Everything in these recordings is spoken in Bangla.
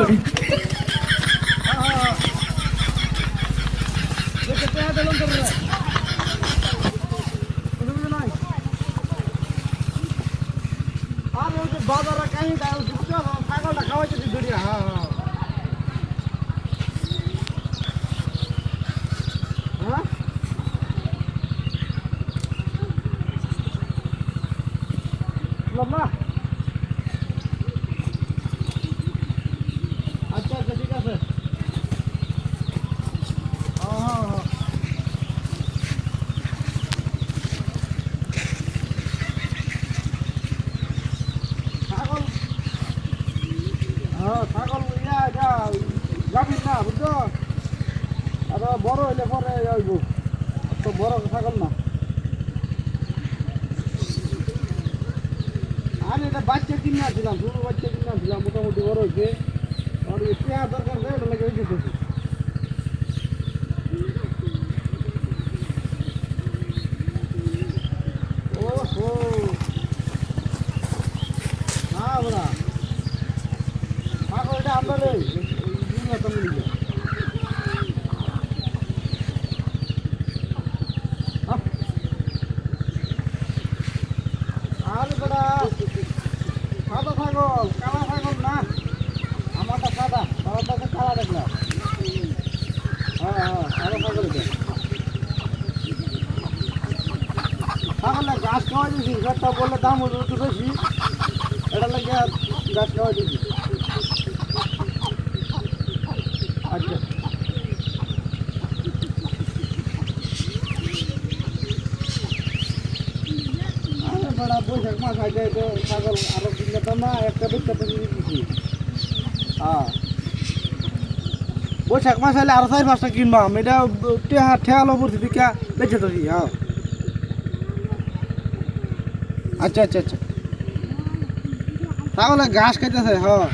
করি বাজারে কাহি ছাগলটা খাওয়াইতে ধরি হ্যাঁ হ্যাঁ হ্যাঁ ছাগল ইয়া যা যাবি না বুঝছ আর বড় হইলে পরে যাইব তো বড় ছাগল না আমি এটা বাচ্চা কিনে আসছিলাম ছোটো বাচ্চা কিনে আসছিলাম মোটামুটি বড় হয়েছে। মাকে ওইটা আমরা রে দুনিয়া তো মিলে আর বেটা সাদা ছাগল কালা ছাগল না আমারটা সাদা আমার কাছে কালা দেখলাম হ্যাঁ হ্যাঁ সাদা ছাগল এটা ছাগলটা গাছ খাওয়া দিয়েছি একটা বললে দাম হলো একটু বেশি এটা লাগে গাছ খাওয়া দিয়েছি আচ্ছা বৈশাখ মাস আগে তো ছাগল আরও কিনতাম না একটা বেচতে তো দিচ্ছি হ্যাঁ বৈশাখ মাস হলে আরও চার পাঁচটা কিনবাম। এটা ঠেহা ঠেহালো পড়ছি দিকে বেঁচে তো হ্যাঁ। আচ্ছা আচ্ছা আচ্ছা। তাহলে ঘাস খাইতেছে হ্যাঁ।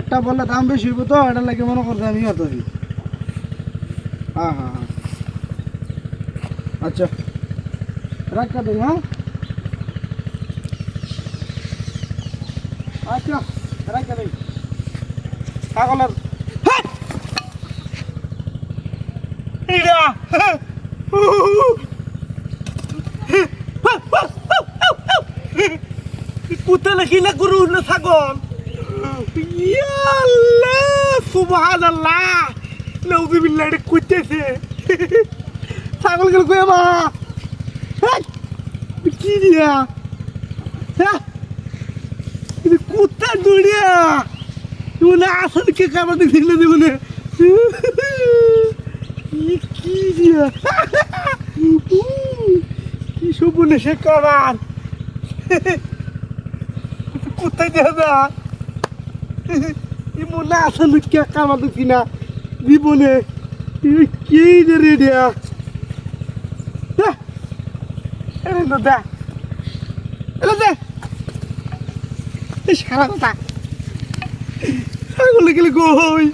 একটা বললে দাম বেশি হইব তো এটা লাগে মনে করছে আমি হতো হ্যাঁ হ্যাঁ হ্যাঁ। আচ্ছা রাখা দিই হ্যাঁ। আচ্ছা রাখা দিই ছাগলের কোথায় লেখিলা গরু না ছাগল? ইয়াল্লা, সুবহানাল্লাহ। নাউজুবিল্লাহ এটা কইতেছে। ছাগল গেল কই মা কি দিয়া? হ্যাঁ কোথায় দৌড়িয়া বলে আসল কে কামড় দেখলে বলে কি কি দিয়া বলে সে কামান কোথায় যাবে? এই মনে আসল কে কামা দেখি না? জীবনে কি যে রেডিয়া এরে না দা এলে দে সারা কথা। ছাগলে গেলে গই